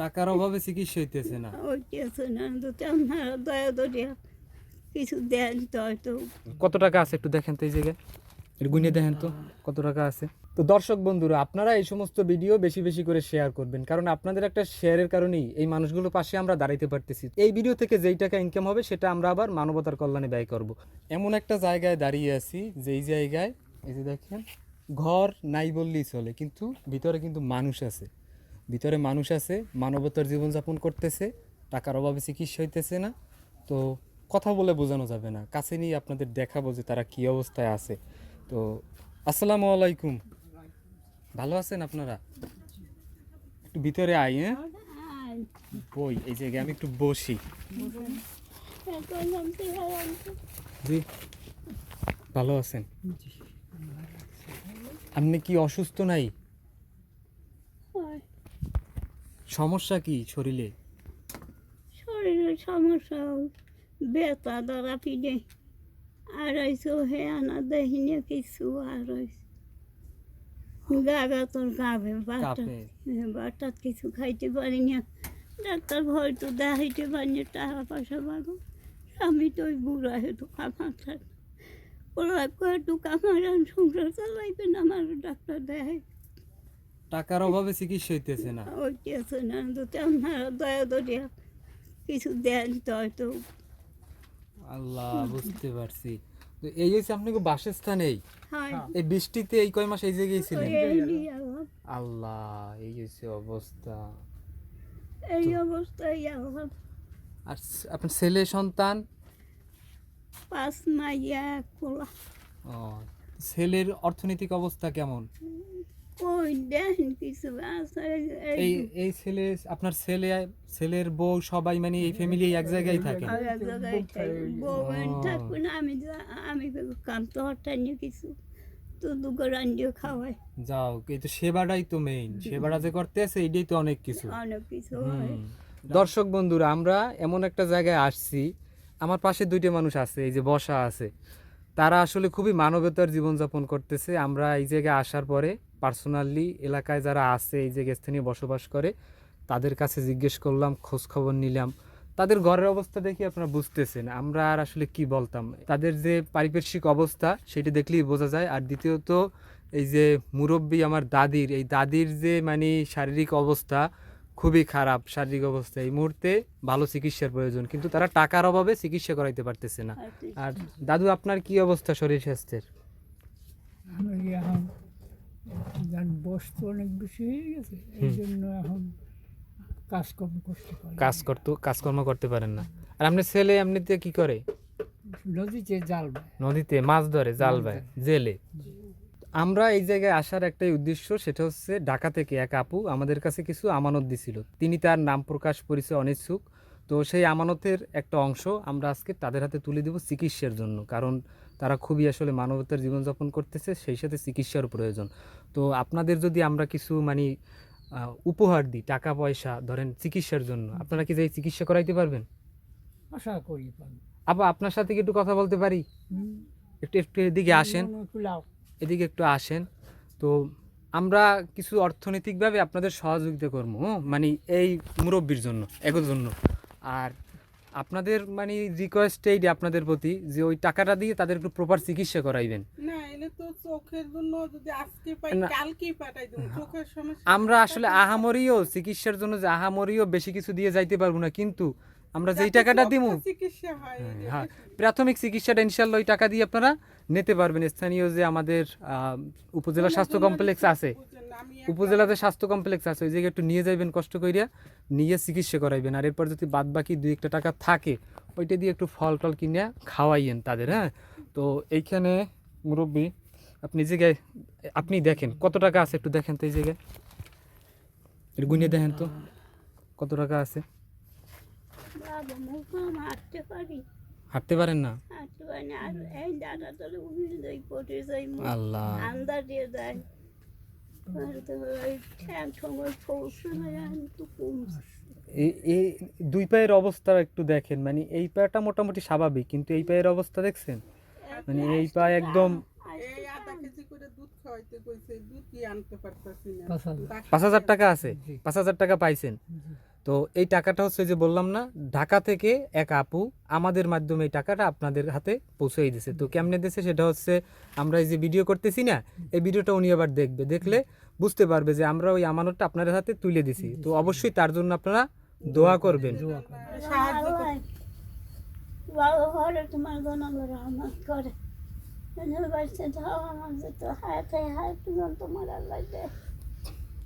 টাকার অভাবে চিকিৎসা হইতেছে না। হইতেছে না যদি আপনারা দয়া দরিয়া কিছু দেন তো হয়তো। কত টাকা আছে একটু দেখেন তো এই জায়গায়? গুনিয়ে দেখেন তো কত টাকা আছে? তো দর্শক বন্ধুরা আপনারা এই সমস্ত ভিডিও বেশি বেশি করে শেয়ার করবেন কারণ আপনাদের একটা শেয়ারের কারণেই এই মানুষগুলোর পাশে আমরা দাঁড়াইতে পারতেছি। এই ভিডিও থেকে যেই টাকা ইনকাম হবে সেটা আমরা আবার মানবতার কল্যাণে ব্যয় করব। এমন একটা জায়গায় দাঁড়িয়ে আছি যেই জায়গায় এই যে দেখেন ঘর নাই বললেই চলে কিন্তু ভিতরে কিন্তু মানুষ আছে। ভিতরে মানুষ আছে মানবতার জীবনযাপন করতেছে টাকার অভাবে চিকিৎসা হইতেছে না তো কথা বলে বোঝানো যাবে না। কাছে নিয়ে আপনাদের দেখাবো যে তারা কি অবস্থায় আছে। তো আসসালামু আলাইকুম। ভালো আছেন আপনারা? একটু ভিতরে আই হ্যাঁ? বই এই জায়গায় আমি একটু বসি। জি ভালো আছেন? আপনি কি অসুস্থ নাই হয় সমস্যা কি শরীরে? শরীরের সমস্যা বেতা দ্বারা পিঠে আর হয়েছে হে আনা দেখিনি কিছু আর হয়েছে গাগা তোর গাবে বাটা কাঁপে? কিছু খাইতে পারি না। ডাক্তার হয়তো দেখাইতে পারি না টাকা পয়সা পাবো। আমি তো ওই বুড়া হেতু কামার থাকে ওরা একটু কামার সংসার চালাইবেন আমার ডাক্তার দেখাই টাকার অভাবে চিকিৎসা হইতেছে না। হইতেছে না যদি আপনারা দয়া দরিয়া কিছু দেন তো হয়তো। আল্লাহ বুঝতে পারছি। তো এই হচ্ছে আপনাকে বাসস্থান এই? বৃষ্টিতে এই কয় মাস এই জায়গায় ছিলেন আল্লাহ। এই হচ্ছে অবস্থা। এই অবস্থায় আর আপনার ছেলে সন্তান? পাঁচ মাইয়া ও ছেলের অর্থনৈতিক অবস্থা কেমন? এই এই ছেলে আপনার ছেলে ছেলের বউ সবাই মানে এই ফ্যামিলি এক জায়গায় থাকে। আর এক জায়গায় থাকি। বউ বাড়ি থাকবে না আমি আমি কাম তো হঠাৎ কিছু তো দুটো রান্ডিও খাওয়াই। যাও এই তো সেবাটাই তো মেইন সেবাটা যে করতে আছে এইটাই তো অনেক কিছু। অনেক কিছু দর্শক বন্ধুরা আমরা এমন একটা জায়গায় আসছি আমার পাশে দুইটা মানুষ আছে এই যে বসা আছে। তারা আসলে খুবই মানবতার জীবনযাপন করতেছে। আমরা এই জায়গায় আসার পরে পার্সোনালি এলাকায় যারা আছে এই জায়গায় স্থানীয় বসবাস করে তাদের কাছে জিজ্ঞেস করলাম খোঁজ খবর নিলাম। তাদের ঘরের অবস্থা দেখি আপনারা বুঝতেছেন আমরা আর আসলে কি বলতাম? তাদের যে পারিপার্শ্বিক অবস্থা সেটা দেখলেই বোঝা যায়। আর দ্বিতীয়ত এই যে মুরব্বী আমার দাদির এই দাদির যে মানে শারীরিক অবস্থা খুবই খারাপ শারীরিক অবস্থা এই মুহূর্তে ভালো চিকিৎসার প্রয়োজন। কিন্তু তারা টাকার অভাবে চিকিৎসা করাইতে পারতেছে না। আর দাদু আপনার কি অবস্থা শরীর স্বাস্থ্যের? যার বস্তু অনেক বেশি হয়ে গেছে এই জন্য এখন কাজকর্ম করতে পারি কাজ করতে কাজকর্ম করতে পারেন না। আর আপনার ছেলে এমনিতে কি করে? নদীতে জাল নদীতে মাছ ধরে জাল বায় জেলে। আমরা এই জায়গায় আসার একটাই উদ্দেশ্য সেটা হচ্ছে ঢাকা থেকে এক আপু আমাদের কাছে কিছু আমানত দিছিল। তিনি তার নাম প্রকাশ পরিচয় অনিচ্ছুক। তো সেই আমানতের একটা অংশ আমরা আজকে তাদের হাতে তুলে দেব চিকিৎসার জন্য। কারণ তারা খুবই আসলে মানবতার জীবনযাপন করতেছে সেই সাথে চিকিৎসার প্রয়োজন। তো আপনাদের যদি আমরা কিছু মানে উপহার দিই টাকা পয়সা ধরেন চিকিৎসার জন্য আপনারা কি যাই চিকিৎসা করাইতে পারবেন? আশা করি আবার আপনার সাথে কি একটু কথা বলতে পারি? একটু একটু এদিকে আসেন। এদিকে একটু আসেন। তো আমরা কিছু অর্থনৈতিকভাবে আপনাদের সহযোগিতা করব? মানে এই মুরব্বীর জন্য এগোর জন্য। আর আপনাদের মানে রিকোয়েস্ট এই আপনাদের প্রতি যে ওই টাকাটা দিয়ে তাদের একটু প্রপার চিকিৎসা করাইবেন। না এলে তো চোখের জন্য যদি আজকে পাই। কালকেই পাঠাই দেবো চোখের সমস্যা আমরা আসলে আহামরিও চিকিৎসার জন্য যে আহামরিও বেশি কিছু দিয়ে যাইতে পারব না কিন্তু আমরা যেই টাকাটা দিব চিকিৎসা হয় হ্যাঁ প্রাথমিক চিকিৎসাটা ইনশাল্লাহ ওই টাকা দিয়ে আপনারা নিতে পারবেন। স্থানীয় যে আমাদের উপজেলা স্বাস্থ্য কমপ্লেক্স আছে। উপজেলাতে স্বাস্থ্য কমপ্লেক্স আছে ওই জায়গায় একটু নিয়ে যাইবেন কষ্ট করিয়া নিয়ে চিকিৎসা করাইবেন। আর এরপর যদি বাদ বাকি দুই একটা টাকা থাকে ওইটা দিয়ে একটু ফল টল কিনে খাওয়াইয়েন তাদের হ্যাঁ? তো এইখানে মুরব্বী আপনি জায়গায় আপনি দেখেন কত টাকা আছে একটু দেখেন তো এই জায়গায়? একটু গুনিয়ে দেখেন তো কত টাকা আছে? হাঁটতে পারেন না? আল্লাহ। এই এই দুই পায়ের অবস্থা একটু দেখেন মানে এই পায়েটা মোটামুটি স্বাভাবিক কিন্তু এই পায়ের অবস্থা দেখছেন? মানে এই পা একদম পাঁচ হাজার টাকা আছে পাঁচ হাজার টাকা পাইছেন। তো এই টাকাটা হচ্ছে যে বললাম না ঢাকা থেকে এক আপু আমাদের মাধ্যমে এই টাকাটা আপনাদের হাতে পৌঁছেই দিছে তো কেমনে দিছে সেটা হচ্ছে আমরা এই যে ভিডিও করতেছি না এই ভিডিওটা উনি আবার দেখবে। দেখলে বুঝতে পারবে যে আমরা ওই আমানতটা আপনাদের হাতে তুলে দিছি। তো অবশ্যই তার জন্য আপনারা দোয়া করবেন।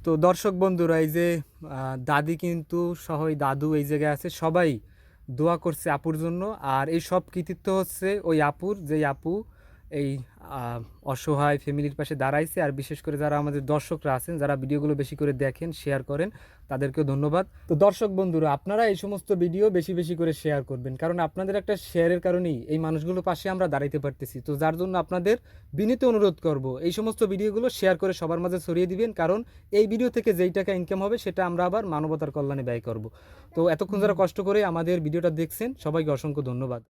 তো দর্শক বন্ধুরা এই যে দাদি কিন্তু সহ দাদু এই জায়গায় আছে সবাই দোয়া করছে আপুর জন্য। আর এই সব কৃতিত্ব হচ্ছে ওই আপুর যে আপু এই অসহায় ফ্যামিলির পাশে দাঁড়াইছে। আর বিশেষ করে যারা আমাদের দর্শকরা আছেন, যারা ভিডিওগুলো বেশি করে দেখেন শেয়ার করেন, তাদেরকেও ধন্যবাদ। তো দর্শক বন্ধুরা, আপনারা এই সমস্ত ভিডিও বেশি বেশি করে শেয়ার করবেন। কারণ আপনাদের একটা শেয়ারের কারণেই এই মানুষগুলোর পাশে আমরা দাঁড়াইতে পারতেছি। তো যার জন্য আপনাদের বিনীত অনুরোধ করব, এই সমস্ত ভিডিওগুলো শেয়ার করে সবার মাঝে ছড়িয়ে দিবেন। কারণ এই ভিডিও থেকে যেই টাকা ইনকাম হবে, সেটা আমরা আবার মানবতার কল্যাণে ব্যয় করব। তো এতক্ষণ যারা কষ্ট করে আমাদের ভিডিওটা দেখছেন, সবাইকে অসংখ্য ধন্যবাদ।